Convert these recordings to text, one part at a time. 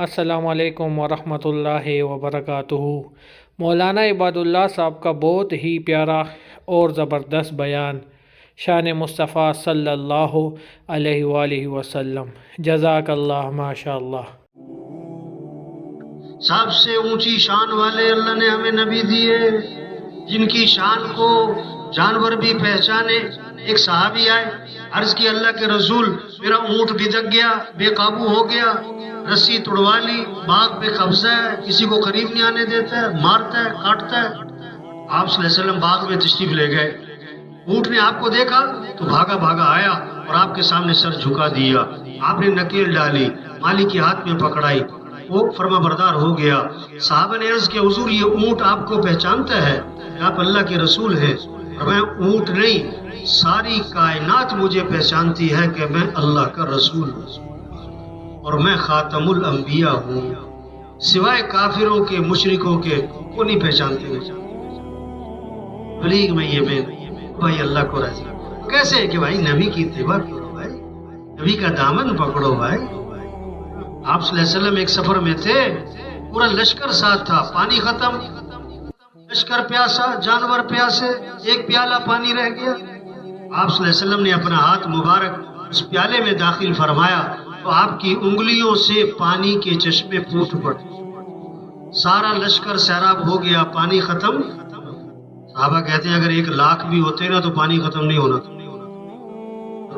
السلام علیکم ورحمۃ اللہ وبرکاتہ۔ مولانا عباد اللہ صاحب کا بہت ہی پیارا اور زبردست بیان۔ شان مصطفیٰ صلی اللہ علیہ وآلہ وسلم۔ جزاک اللہ ماشاء اللہ سب سے اونچی شان والے اللہ نے ہمیں نبی دیے، جن کی شان کو جانور بھی پہچانے، ایک صحابی آئے عرض کی اللہ کے رسول، میرا اونٹ بھدک گیا، بے قابو ہو گیا، رسی توڑوا لی، باغ پہ قبضہ ہے، کسی کو قریب نہیں آنے دیتا ہے، مارتا ہے، کاٹتا ہے۔ آپ صلی اللہ علیہ وسلم باغ میں تشریف لے گئے۔ اونٹ نے آپ کو دیکھا تو بھاگا بھاگا آیا اور آپ کے سامنے سر جھکا دیا۔ آپ نے نکیل ڈالی مالی کے ہاتھ میں پکڑائی۔ وہ فرما بردار ہو گیا۔ صحابہ نے عرض کہ حضور، یہ اونٹ آپ کو پہچانتا ہے؟ آپ اللہ کے رسول ہیں۔ میں اونٹ نہیں، ساری کائنات مجھے پہچانتی ہے کہ میں اللہ کا رسول ہوں اور میں خاتم الانبیاء ہوں۔ سوائے کافروں کے، مشرکوں کے وہ نہیں پہچانتے۔ بلیغ میں یہ میں بھائی اللہ کو راضی۔ کیسے کہ بھائی نبی کی اتباع کرو بھائی، نبی کا دامن پکڑو بھائی۔ آپ صلی اللہ علیہ وسلم ایک سفر میں تھے، پورا لشکر ساتھ تھا، پانی ختم۔ لشکر پیاسا، جانور پیاسے، ایک پیالہ پانی رہ گیا۔ آپ صلی اللہ علیہ وسلم نے اپنا ہاتھ مبارک اس پیالے میں داخل فرمایا تو آپ کی انگلیوں سے پانی کے چشمے پھوٹ پڑے۔ سارا لشکر سیراب ہو گیا، پانی ختم۔ صحابہ کہتے ہیں، اگر ایک لاکھ بھی ہوتے نا تو پانی ختم نہیں ہونا۔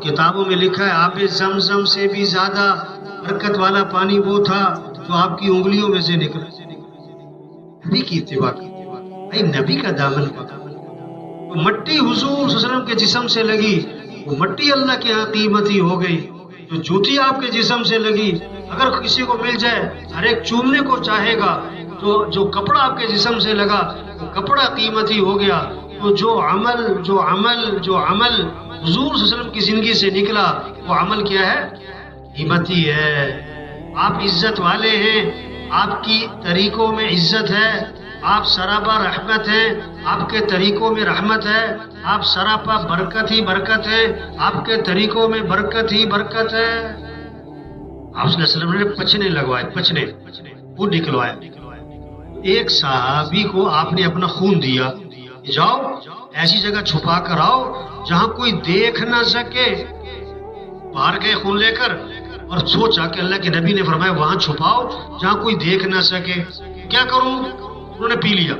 کتابوں میں لکھا ہے، آپ زمزم سے بھی زیادہ برکت والا پانی وہ تھا جو آپ کی انگلیوں میں سے نکلا۔ نبی کی اتباع کی بھائی، نبی کا دامن۔ پکا تو مٹی حضور صلی اللہ علیہ وسلم کے جسم سے لگی۔ وہ مٹی اللہ کی یہاں قیمتی ہو گئی۔ جو جوتی آپ کے جسم سے لگی۔ اگر کسی کو مل جائے، ہر ایک چومنے کو چاہے گا، تو جو کپڑا آپ کے جسم سے لگا، وہ کپڑا قیمتی ہو گیا۔ تو جو عمل جو عمل جو عمل حضور صلی اللہ علیہ وسلم کی زندگی سے نکلا، وہ عمل کیا ہے؟ قیمتی ہے۔ آپ عزت والے ہیں۔ آپ کی طریقوں میں عزت ہے۔ آپ سراپا رحمت ہیں آپ کے طریقوں میں رحمت ہے، آپ سراپا برکت ہی برکت ہے، آپ کے طریقوں میں برکت ہی برکت ہے۔ آپ صلی اللہ علیہ وسلم نے پچنے لگوائے پچنے وہ نکلوائے۔ ایک صحابی کو آپ نے اپنا خون دیا، جاؤ، ایسی جگہ چھپا کر آؤ جہاں کوئی دیکھ نہ سکے۔ باہر گئے خون لے کر اور سوچا کہ اللہ کے نبی نے فرمایا، وہاں چھپاؤ جہاں کوئی دیکھ نہ سکے۔ کیا کروں؟ انہوں نے پی لیا۔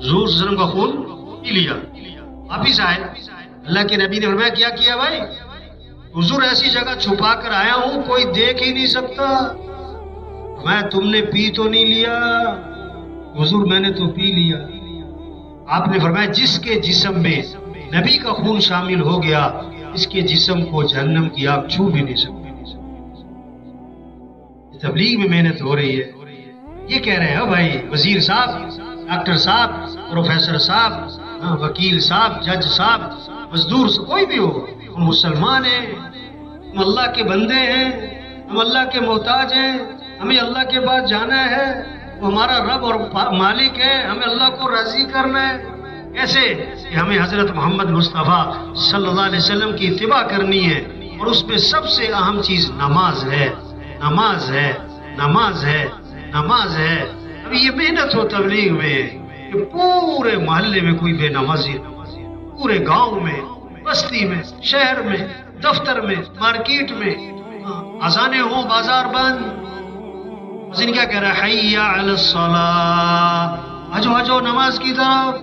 زور وسلم کا خون پی لیا۔ واپس آئے۔ اللہ کے نبی نے فرمایا، کیا کیا بھائی؟ حضور ایسی جگہ چھپا کر آیا ہوں، کوئی دیکھ ہی نہیں سکتا۔ میں تم نے پی تو نہیں لیا۔ حضور، میں نے تو پی لیا۔ آپ نے فرمایا، جس کے جسم میں نبی کا خون شامل ہو گیا، اس کے جسم کو جہنم کی آگ چھو بھی نہیں سکتی۔ تبلیغ میں محنت ہو رہی ہے۔ یہ کہہ رہے ہیں ہاں بھائی، وزیر صاحب، ڈاکٹر صاحب، پروفیسر صاحب ہاں، وکیل صاحب، جج صاحب، مزدور کوئی بھی ہو، ہم مسلمان ہیں، ہم اللہ کے بندے ہیں، ہم اللہ کے محتاج ہیں، ہمیں اللہ کے بعد جانا ہے، وہ ہمارا رب اور مالک ہے، ہمیں اللہ کو راضی کرنا ہے۔ ایسے کہ ہمیں حضرت محمد مصطفیٰ صلی اللہ علیہ وسلم کی اتباع کرنی ہے اور اس میں سب سے اہم چیز نماز ہے نماز ہے نماز ہے۔ نماز ہے۔ اب یہ محنت ہو تبلیغ میں کہ پورے محلے میں کوئی بے نمازی پورے گاؤں میں، بستی میں، شہر میں، دفتر میں، مارکیٹ میں۔ ہاں، آسانے ہوں، بازار بند۔ حسین کیا کہہ رہا ہے، حیا علی الصلاة اجو اجو نماز کی طرف۔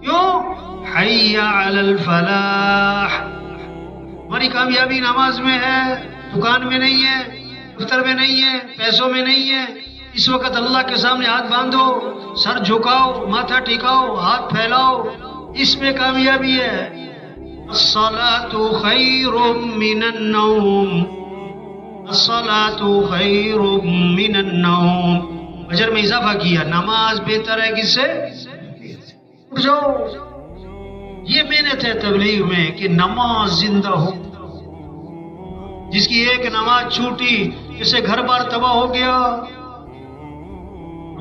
کیوں؟ حیا علی الفلاح۔ ہماری کامیابی نماز میں ہے، دکان میں نہیں ہے، دفتر میں نہیں ہے، پیسوں میں نہیں ہے۔ اس وقت اللہ کے سامنے ہاتھ باندھو، سر جھکاؤ، ماتھا ٹھکاؤ ہاتھ پھیلاؤ، اس میں کامیابی ہے۔ الصلاة خیر من النوم۔ الصلاة خیر من النوم۔ اجر میں اضافہ کیا، نماز بہتر ہے کس سے؟ اٹھ جاؤ۔ یہ محنت ہے تبلیغ میں کہ نماز زندہ ہو۔ جس کی ایک نماز چھوٹی اسے گھر بار تباہ ہو گیا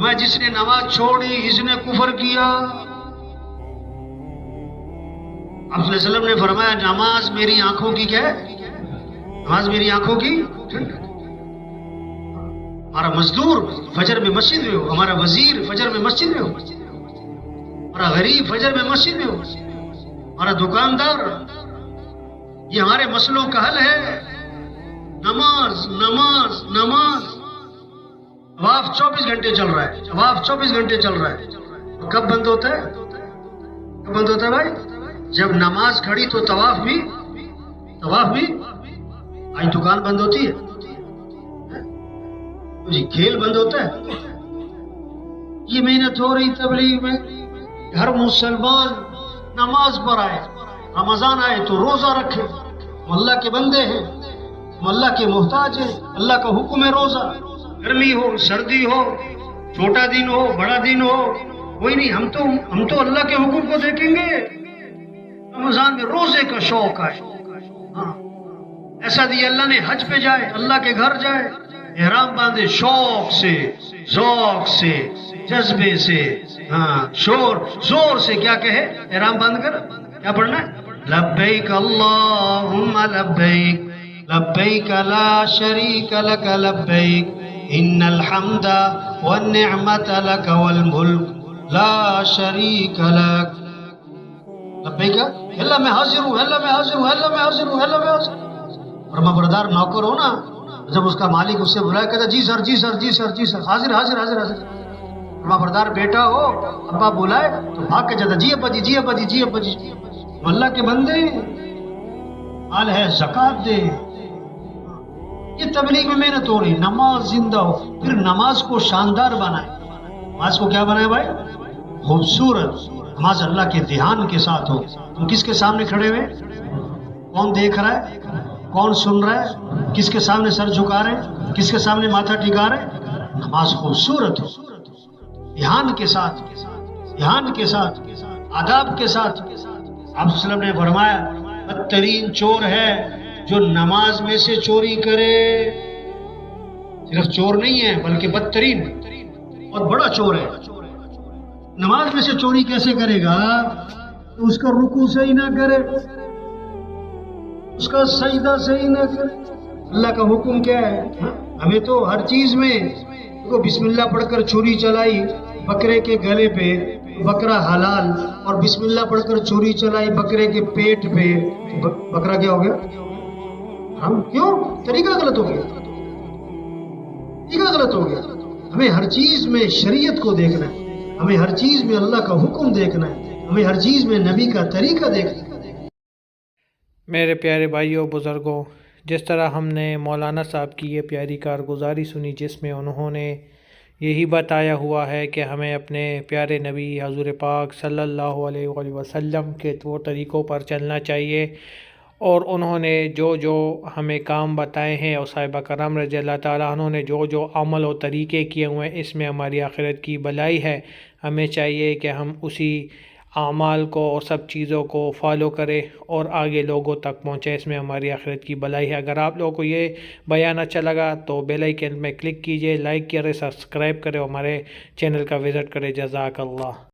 میں جس نے نماز چھوڑی، اس نے کفر کیا۔ علیہ وسلم نے فرمایا، نماز میری آنکھوں کی کیا ہے؟ نماز میری آنکھوں کی ہمارا مزدور فجر میں مسجد میں ہو، ہمارا وزیر فجر میں مسجد میں ہو، ہمارا غریب فجر میں مسجد میں ہو، ہمارا دکاندار۔ یہ ہمارے مسئلوں کا حل ہے۔ نماز نماز نماز۔ واف چوبیس گھنٹے چل رہا ہے۔ واف چوبیس گھنٹے چل رہا ہے۔ کب بند ہوتا ہے؟ کب بند ہوتا ہے بھائی؟ جب نماز کھڑی تو طواف بھی طواف بھی آج دکان بند ہوتی ہے۔ جی کھیل بند ہوتا ہے۔ یہ محنت ہو رہی تبلیغ میں۔ ہر مسلمان نماز پر آئے۔ رمضان آئے تو روزہ رکھے۔ اللہ کے بندے ہیں۔ اللہ کے محتاج ہیں۔ اللہ کا حکم ہے روزہ۔ گرمی ہو، سردی ہو، چھوٹا دن ہو، بڑا دن ہو، کوئی نہیں، ہم تو ہم تو اللہ کے حکم کو دیکھیں گے۔ رمضان میں روزے کا شوق ہے ہاں۔ ایسا دیا اللہ نے حج پہ جائے، اللہ کے گھر جائے۔ احرام باندھے شوق سے، ذوق سے، جذبے سے۔ ہاں شور، زور سے۔ کیا کہے؟ احرام باندھ کر۔ کیا پڑھنا ہے؟ لبیک اللہم لبیک لبیک لا شریک لک لبیک۔ ان الحمد والنعمت لك والملک لا شریک لك. لبیکہ، اللہ میں حاضر ہوں، اللہ میں حاضر ہوں، اللہ میں حاضر ہوں، اللہ میں حاضر ہوں۔ فرما بردار، نوکر ہو نا، جب اس کا مالک اس سے بلایا، کہتا جی سر جی سر جی سر جی سر، حاضر حاضر حاضر حاضر۔ فرما بردار، بیٹا ہو، ابا بلائے، تو بھاگ کے جاتا جی ابا جی جی ابا جی جی ابا جی۔ اللہ کے بندے، مال ہے، زکات دے۔ یہ تبلیغ میں محنت ہو رہی ہے نماز زندہ ہو، پھر نماز کو شاندار بنائے۔ نماز کو کیا بنائے بھائی؟ خوبصورت۔ نماز اللہ کے دھیان کے ساتھ ہو۔ تم کس کے سامنے کھڑے ہوئے؟ کون دیکھ رہا ہے؟ کون سن رہا ہے؟ کس کے سامنے سر جھکا رہے ہیں؟ کس کے سامنے ماتھا ٹکا رہے ہیں؟ نماز خوبصورت ہو۔ دھیان کے ساتھ، دھیان کے ساتھ، آداب کے ساتھ۔ آپ نے فرمایا، بدترین چور ہے۔ جو نماز میں سے چوری کرے، صرف چور نہیں ہے، بلکہ بدترین، اور بڑا چور ہے۔ نماز میں سے چوری کیسے کرے گا؟ اس کا رکو صحیح نہ کرے، اس کا سجدہ صحیح نہ کرے۔ اللہ کا حکم کیا ہے؟ ہمیں تو ہر چیز میں کو بسم اللہ پڑھ کر چوری چلائی بکرے کے گلے پہ، بکرا حلال، اور بسم اللہ پڑھ کر چوری چلائی بکرے کے پیٹ پہ۔ بکرا کیا ہو گیا؟ ہم کیوں؟ طریقہ غلط ہو گیا۔ طریقہ غلط ہو گیا۔ ہمیں ہر چیز میں شریعت کو دیکھنا ہے۔ ہمیں ہر چیز میں اللہ کا حکم دیکھنا ہے۔ ہمیں ہر چیز میں نبی کا طریقہ دیکھنا ہے۔ میرے پیارے بھائیوں، بزرگوں، جس طرح ہم نے مولانا صاحب کی یہ پیاری کارگزاری سنی، جس میں انہوں نے یہی بتایا ہوا ہے کہ ہمیں اپنے پیارے نبی حضور پاک صلی اللہ علیہ وآلہ وسلم کے طور طریقوں پر چلنا چاہیے۔ اور انہوں نے جو جو ہمیں کام بتائے ہیں اور صاحبہ کرام رضی اللہ تعالیٰ انہوں نے جو جو عمل و طریقے کیے ہوئے ہیں، اس میں ہماری آخرت کی بلائی ہے۔ ہمیں چاہیے کہ ہم اسی اعمال کو اور سب چیزوں کو فالو کرے اور آگے لوگوں تک پہنچے اس میں ہماری آخرت کی بلائی ہے۔ اگر آپ لوگوں کو یہ بیان اچھا لگا تو بیل آئیکن میں کلک کیجیے لائک کرے سبسکرائب کرے ہمارے چینل کا وزٹ کرے جزاک اللہ۔